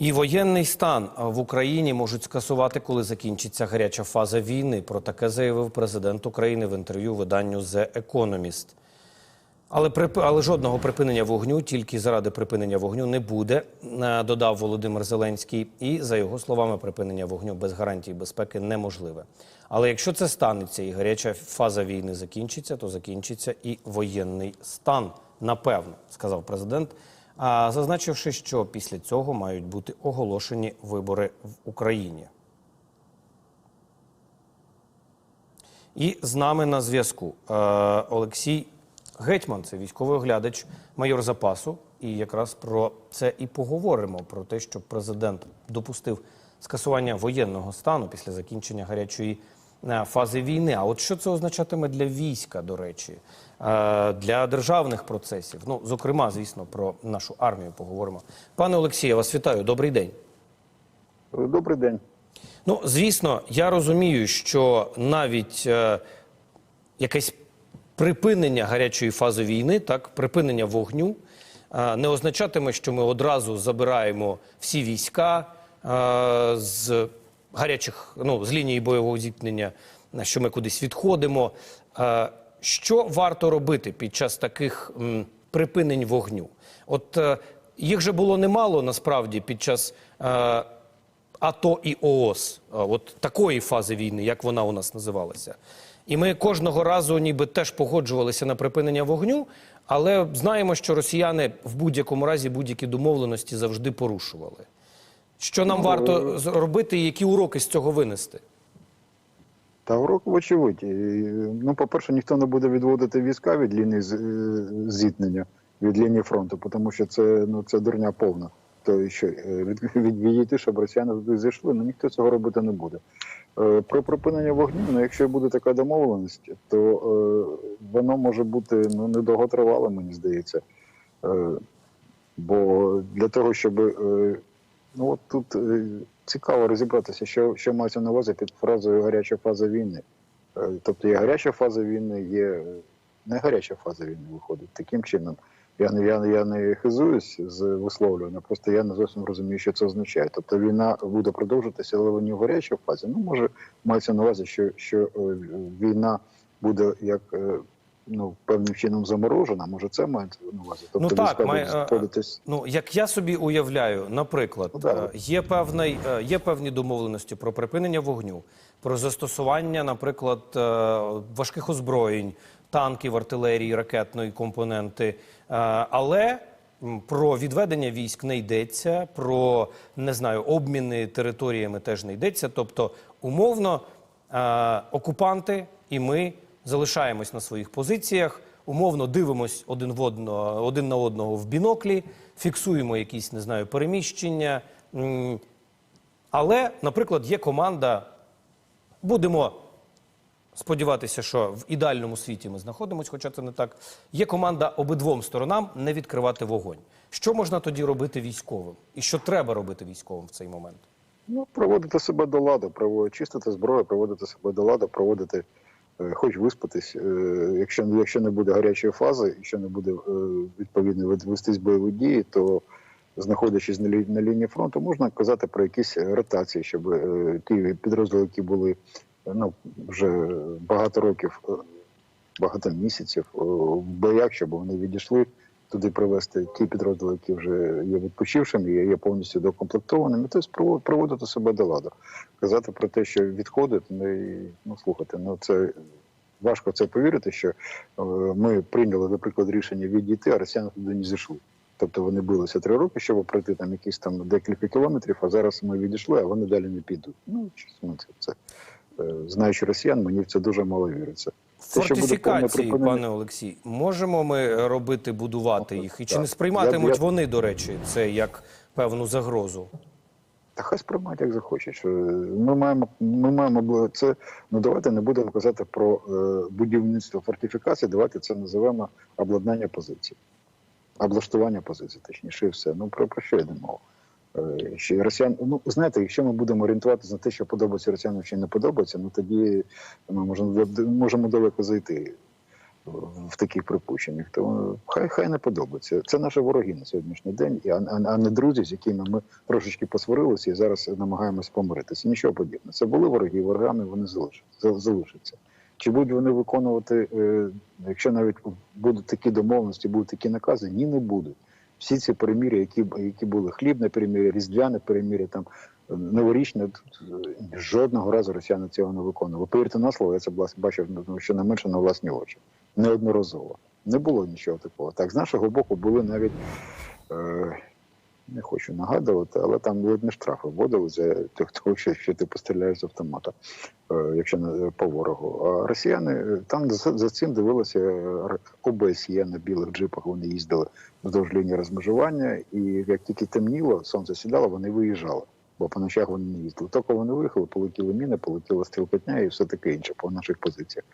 І воєнний стан в Україні можуть скасувати, коли закінчиться гаряча фаза війни. Про таке заявив президент України в інтерв'ю виданню The Economist. Але, але жодного припинення вогню тільки заради припинення вогню не буде, е, додав Володимир Зеленський. І за його словами, припинення вогню без гарантій безпеки неможливе. Але якщо це станеться і гаряча фаза війни закінчиться, то закінчиться і воєнний стан. Напевно, сказав президент, зазначивши, що після цього мають бути оголошені вибори в Україні. І з нами на зв'язку е, Олексій Гетьман, це військовий оглядач, майор запасу. І якраз про це і поговоримо: про те, що президент допустив скасування воєнного стану після закінчення гарячої фази війни. А от що це означатиме для війська, до речі, е, для державних процесів? Ну, зокрема, звісно, про нашу армію поговоримо. Пане Олексію, вас вітаю. Добрий день. Добрий день. Ну, звісно, я розумію, що навіть е, якесь припинення гарячої фази війни, так, припинення вогню, е, не означатиме, що ми одразу забираємо всі війська е, з гарячих, ну, з лінії бойового зіткнення, на що ми кудись відходимо. Е, що варто робити під час таких м, припинень вогню? От е, їх же було немало насправді під час. Е, АТО і ООС, а, от такої фази війни, як вона у нас називалася. І ми кожного разу ніби теж погоджувалися на припинення вогню, але знаємо, що росіяни в будь-якому разі будь-які домовленості завжди порушували. Що нам варто з- робити і які уроки з цього винести? Та урок вочевидь. Ну, по-перше, ніхто не буде відводити війська від лінії е, зіткнення, від лінії фронту, тому що це, ну, це дурня повна. То що е, від, від, відійти, щоб росіяни туди зайшли, ну ніхто цього робити не буде. Е, Про припинення вогню, ну якщо буде така домовленість, то е, воно може бути ну, недовготривале, мені здається. Е, бо для того, щоб е, ну от тут е, цікаво розібратися, що, що мається на увазі під фразою гаряча фаза війни. Е, тобто є гаряча фаза війни, є е, не гаряча фаза війни виходить. Таким чином. Я не я, я не хизуюсь з висловлювання, просто я не зовсім розумію, що це означає. Тобто війна буде продовжуватися, але вона в гарячій фазі. Ну може мається на увазі, що, що війна буде як ну певним чином заморожена. Може, це мається на увазі. Тобто Ну, так, має- знаходитись Ну, як я собі уявляю, наприклад, Ну, да. е, є, певний, е, є певні домовленості про припинення вогню, про застосування, наприклад, е, важких озброєнь, танків, артилерії, ракетної компоненти. Е, Але про відведення військ не йдеться, про не знаю, обміни територіями теж не йдеться. Тобто, умовно, е, окупанти і ми залишаємось на своїх позиціях, умовно дивимось один в одного, один на одного в біноклі, фіксуємо якісь, не знаю, переміщення. Але, наприклад, є команда, будемо сподіватися, що в ідеальному світі ми знаходимося, хоча це не так. Є команда обидвом сторонам не відкривати вогонь. Що можна тоді робити військовим? І що треба робити військовим в цей момент? Ну, проводити себе до ладу, чистити зброю, проводити себе до ладу, проводити, хоч виспатись. Е, якщо, якщо не буде гарячої фази, якщо не буде е, відповідно вестись бойові дії, то знаходячись на, лі, на лінії фронту, можна казати про якісь ротації, щоб е, ті підрозділи, які були е, ну, вже багато років, е, багато місяців е, в боях, щоб вони відійшли. Туди привести ті підрозділи, які вже є відпочившими, є, повністю докомплектованими, тобто проводити себе до ладу. Казати про те, що відходить, ну, і, ну слухайте, ну це важко це повірити, що е, ми прийняли, наприклад, рішення відійти, а росіяни туди не зійшли. Тобто вони билися три роки, щоб пройти там якісь там декілька кілометрів, а зараз ми відійшли, а вони далі не підуть. Ну, це, це е, знаючи росіян, мені в це дуже мало віриться. Фортифікації, пане Олексій, можемо ми робити, будувати їх? І чи Так. не сприйматимуть Я- я- вони, до речі, це як певну загрозу? Та хай сприймають, як захочуть. Ми маємо, ми маємо це. Ну давайте не будемо казати про е, будівництво фортифікацій. Давайте це називаємо обладнання позицій, облаштування позицій, точніше, і все. Ну про, про що йде мова? Е, Що росіян, ну знаєте, якщо ми будемо орієнтуватися на те, що подобається росіянам чи не подобається, ну тоді ми можемо можемо далеко зайти. в таких припущеннях, то хай хай не подобається. Це наші вороги на сьогоднішній день, а, а, а не друзі, з якими ми трошечки посварилися і зараз намагаємось помиритися. Нічого подібного. Це були вороги, ворогами вони залиш- залишаться. Чи будуть вони виконувати, е, якщо навіть будуть такі домовленості, будуть такі накази? Ні, не будуть. Всі ці перемір'я, які, які були хлібне перемір'я, різдвяне перемір'я, там новорічне, е, жодного разу росіяни цього не виконували. Повірте на слово, я це бачив бачив не менше на власні очі. Неодноразово. Не було нічого такого. Так, з нашого боку були навіть. Е, не хочу нагадувати, але там не штрафи вводили за того, що, ти постріляєш з автомата, е, якщо не по ворогу. А росіяни е, там за, за цим дивилися е, ОБСЄ на білих джипах. Вони їздили вздовж лінії розмежування, і як тільки темніло, сонце сідало, вони виїжджали. Бо по ночах вони не їздили. Тільки вони виїхали, полетіли міни, полетіла стрілкотня і все таке інше по наших позиціях.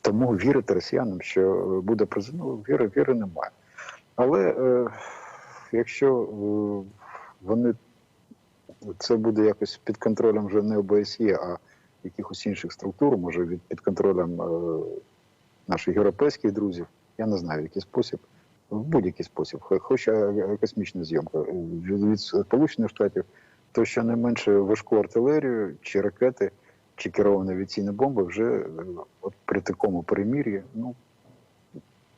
Тому вірити росіянам, що буде президент, ну, віри, віри немає. Але якщо е, вони це буде якось під контролем вже не ОБСЄ, а якихось інших структур, може від під контролем е, наших європейських друзів, я не знаю, в який спосіб, в будь-який спосіб, хо- хоч е, космічна зйомка від, Сполучених Штатів, то щонайменше важку артилерію чи ракети, чи керовані авіаційні бомби вже от при такому перемір'ї, ну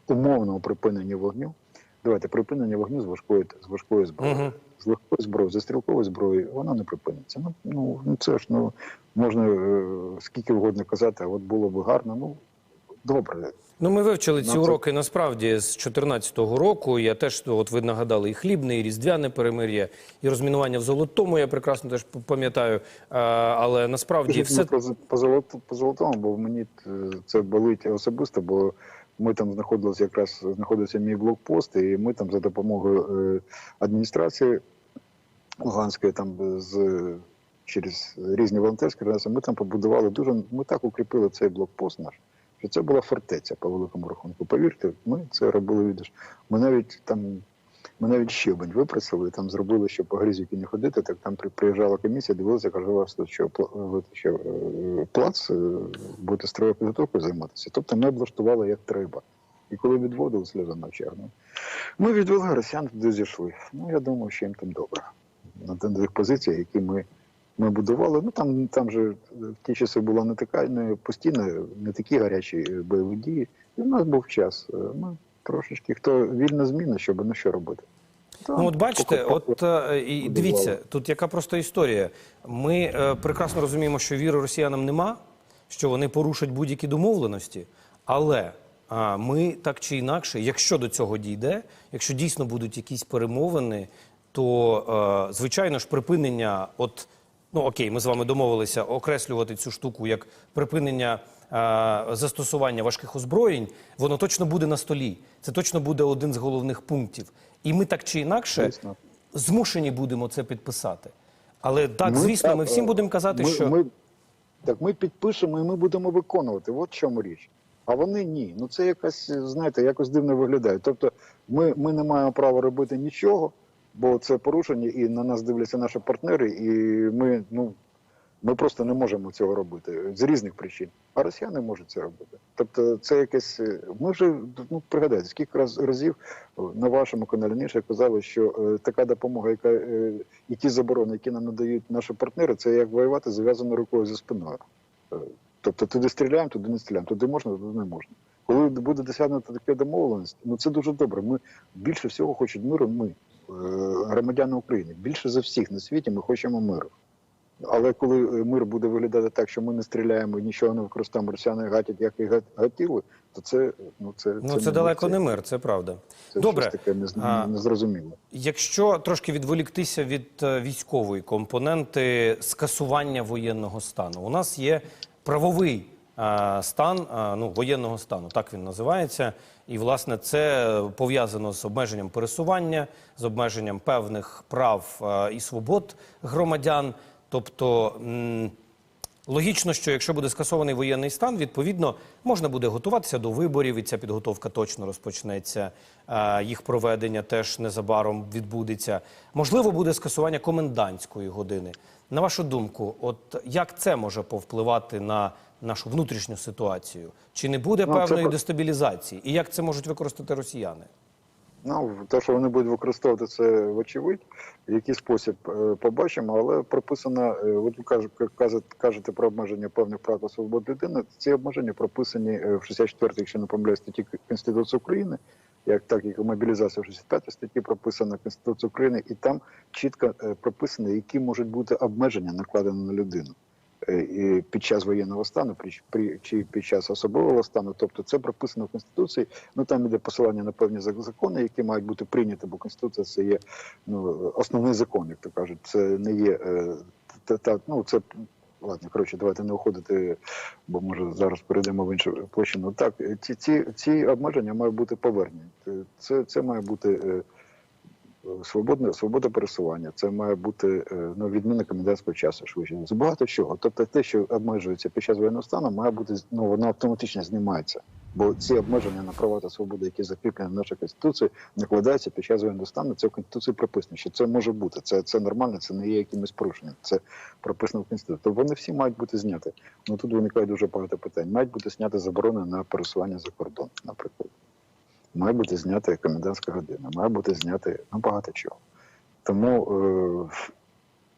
умовного припинення вогню. Давайте припинення вогню з важкої з важкої зброї. Мгм. З легкої зброї, зі стрілкової зброї, вона не припиниться. Ну, ну, ну це ж ну можна е, скільки угодно казати, а от було б гарно. Ну добре. Ну, ми вивчили ці уроки насправді з 2014 року. Я теж от ви нагадали і хлібне, і різдвяне перемир'я, і розмінування в золотому. Я прекрасно теж пам'ятаю. Але насправді все ну, по, з- по, золотому, бо мені е, це болить особисто, бо ми там знаходилися якраз знаходився мій блокпост, і ми там за допомогою е, адміністрації Луганської, там з через різні волонтерські організації, ми там побудували дуже. Ми так укріпили цей блокпост наш. Що це була фортеця по великому рахунку. Повірте, ми це робили відеш. Ми навіть там ми навіть щебень випросили, там зробили, щоб по грізюки не ходити. Так там при- приїжджала комісія, дивилася, каже, у вас тут що, що е, плац, е, будете строєю підготовкою займатися. Тобто ми облаштували як треба. І коли відводили сльоза на очах, ну, ми відвели росіян туди зійшли. Ну, я думаю, що їм там добре. На тих позиціях, які ми, ми будували. Ну там, там же в ті часи була не така, не постійно, не такі гарячі е, бойові дії. І в нас був час. Е, Ми трошечки, хто вільна зміна, щоб ну що робити. Там Ну, от бачите, от е, і дивіться, тут яка просто історія. Ми е, прекрасно розуміємо, що віри росіянам нема, що вони порушать будь-які домовленості. Але а, ми так чи інакше, якщо до цього дійде, якщо дійсно будуть якісь перемовини, то е, звичайно ж припинення, от ну окей, ми з вами домовилися окреслювати цю штуку як припинення. е, Застосування важких озброєнь, воно точно буде на столі. Це точно буде один з головних пунктів. І ми так чи інакше Звісно. змушені будемо це підписати. Але так, Ми звісно, так, ми всім е, будемо казати, ми, що ми, так ми підпишемо і ми будемо виконувати. От в чому річ. А вони ні. Ну це якось, знаєте, якось дивно виглядає. Тобто, ми, ми не маємо права робити нічого, бо це порушення, і на нас дивляться наші партнери, і ми, ну, ми просто не можемо цього робити з різних причин. А росіяни можуть це робити. Тобто, це якесь. е, Ми вже ну пригадайте, скільки раз разів е, на вашому каналі Ніша казали, що е, така допомога, яка е, і ті заборони, які нам надають наші партнери, це як воювати зав'язаною рукою за спиною. Е, Тобто туди стріляємо, туди не стріляємо, туди можна, туди не можна. Коли буде досягнуто таке домовленість, ну це дуже добре. Ми більше всього хочуть миру. Ми громадяни України. Більше за всіх на світі ми хочемо миру. Але коли е, мир буде виглядати так, що ми не стріляємо і нічого не використовуємо, росіяни гатять, як і га- гатіли, то це ну це, ну це далеко не мир, це правда. Це Добре, щось таке нез- А, якщо трошки відволіктися від е, військової компоненти скасування воєнного стану, у нас є правовий е, стан е, ну, воєнного стану, так він називається. І власне це пов'язано з обмеженням пересування, з обмеженням певних прав е, і свобод громадян. Тобто Логічно, що якщо буде скасований воєнний стан, відповідно можна буде готуватися до виборів, і ця підготовка точно розпочнеться. Е, Їх проведення теж незабаром відбудеться. Можливо, буде скасування комендантської години. На вашу думку, от як це може повпливати на нашу внутрішню ситуацію? Чи не буде Ну, це певної про- дестабілізації? І як це можуть використати росіяни? Ну, те, що вони будуть використовувати це вочевидь, в який спосіб е, побачимо, але прописано, е, от ви каже- кажете, кажете про обмеження певних прав та свобод людини. Ці обмеження прописані е, в 64 якщо не помиляюсь, статті Конституції України, як так як і мобілізація в 65 статті прописана Конституції України, і там чітко прописано, які можуть бути обмеження накладені на людину. Е, Під час воєнного стану, чи під час особливого стану, тобто це прописано в конституції. Ну там іде посилання на певні закони, які мають бути прийняті, бо конституція це є ну основний закон, як то кажуть. Це не є е, та, та ну це ладно, коротше, давайте не уходити, бо може зараз перейдемо в іншу площину. Так, е, ці, ці, ці обмеження мають бути повернені. Е, Це, це має бути. Свободне свобода пересування, це має бути е, ну, відміна комендантського часу швидше. Це багато чого. Тобто те, що обмежується під час воєнного стану, має бути ну воно автоматично знімається. Бо ці обмеження на права та свободи, які закріплені в нашій конституції, накладаються під час воєнного стану. Це в конституції прописано, що це може бути. Це це нормально, це не є якимось порушенням. Це прописано в конституції. Тобто вони всі мають бути зняті. Ну тут виникає дуже багато питань. Мають бути зняти заборони на пересування за кордон, наприклад. Має бути знята комендантська година, має бути зняти ну, багато чого. Тому е,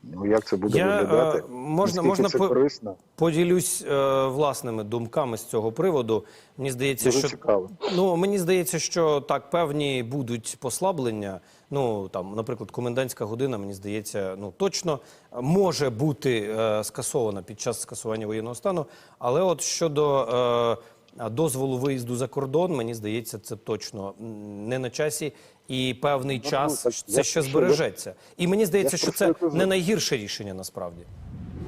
ну, як це буде Я, виглядати? е, можна- можна це по- корисно, Поділюсь е, власними думками з цього приводу. Мені здається, дуже що цікаво. Ну мені здається, що так певні будуть послаблення. Ну там, наприклад, комендантська година, мені здається, ну точно може бути е, скасована під час скасування воєнного стану. Але от щодо е, дозволу виїзду за кордон, мені здається, це точно не на часі. І певний Ну, час так, це ще збережеться. І мені здається, що це не найгірше рішення насправді.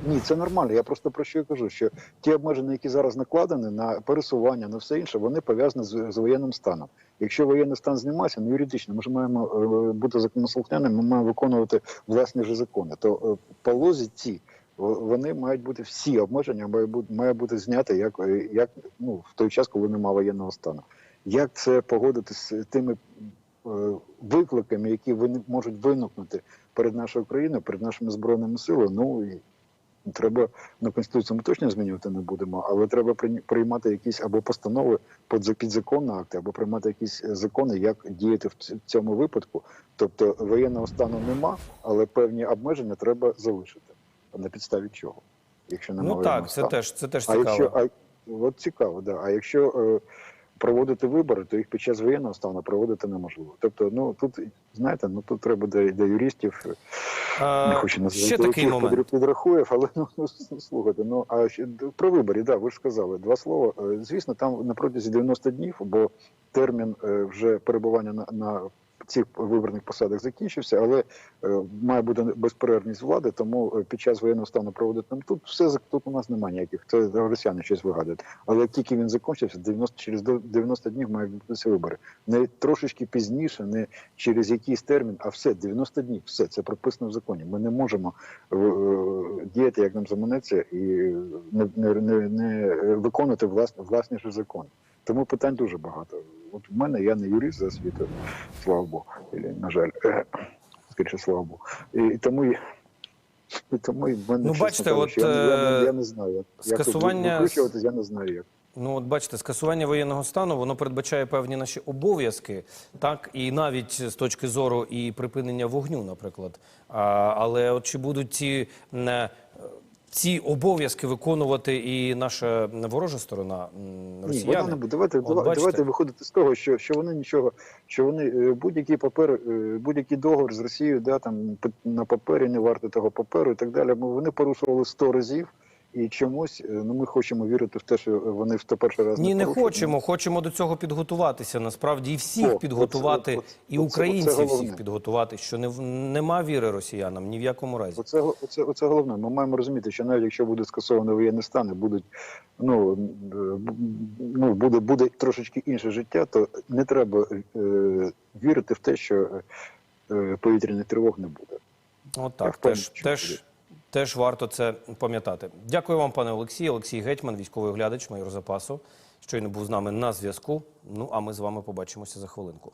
Ні, це нормально. Я просто про що я кажу, що ті обмеження, які зараз накладені на пересування, на все інше, вони пов'язані з, з воєнним станом. Якщо воєнний стан знімається, ну юридично, ми ж маємо е, бути законослухняними, ми маємо виконувати власні ж закони. То е, по лозі в- вони мають бути всі обмеження, має бути, має бути знято як, е, як ну, в той час, коли немає воєнного стану. Як це погодити з тими е, викликами, які вони можуть виникнути перед нашою країною, перед нашими збройними силами? Ну і Треба ну, конституцію ми точно змінювати не будемо, але треба приймати якісь або постанови під підзаконні акти, або приймати якісь е, закони, як діяти в цьому випадку. Тобто воєнного стану нема, але певні обмеження треба залишити. А на підставі чого? Якщо немає Ну так, це теж це теж а цікаво. якщо а, от цікаво, да. А якщо е, проводити вибори, то їх під час воєнного стану проводити неможливо. Тобто, ну тут знаєте, ну тут треба до, до юристів. е, не Е, хочу назвати ще такий момент. підр- підрахуєв, але ну, ну, слухайте, ну а ще про виборі, да, ви ж сказали два слова. Е, Звісно, там на протязі 90 днів, бо термін е, вже перебування на, на цих виборних посадах закінчився, але е, має бути безперервність влади, тому е, під час воєнного стану проводити нам тут все тут у нас немає ніяких. Це росіяни щось вигадують. Але тільки він закінчився, 90, через 90 днів мають відбутися вибори. Не трошечки пізніше, не через якийсь термін, а все 90 днів. Все це прописано в законі. Ми не можемо е, е, діяти, як нам заманеться, і не, не, не, не виконувати власні, власні ж закони. Тому питань дуже багато. От в мене я не юрист за освітою, слава Богу, і, на жаль, е, скоріше, слава Богу. І, і тому я- і тому і в мене, Ну, чесно бачите, от, я, я, е, я не знаю, як, як скасування- викручуватись, я не знаю як. Ну, от бачите, скасування воєнного стану воно передбачає певні наші обов'язки, так і навіть з точки зору і припинення вогню, наприклад. А, але от чи будуть ці, ці обов'язки виконувати і наша ворожа сторона росіяни? Ні, вона не буде. Давайте, От бачите. давайте виходити з того, що, що вони нічого, що вони е, будь-який папер, е, будь-який договор з Росією, да, там на папері не варто того паперу і так далі. Вони порушували 100 разів. І чомусь е, ну ми хочемо вірити в те, що вони в 101 раз Ні, не порушують. хочемо. Хочемо до цього підготуватися. Насправді і всіх О, підготувати, оце- і оце- українців оце всіх підготувати, що не нема віри росіянам ні в якому разі. Оце, оце, оце головне. Ми маємо розуміти, що навіть якщо буде скасований воєнний стан, будуть ну, е, ну буде, буде трошечки інше життя, то не треба е, вірити в те, що е, повітряних тривог не буде. От Я так, теж, теж. Теж варто це пам'ятати. Дякую вам, пане Олексій. Олексій Гетьман, військовий оглядач, майор запасу. Щойно був з нами на зв'язку. Ну а ми з вами побачимося за хвилинку.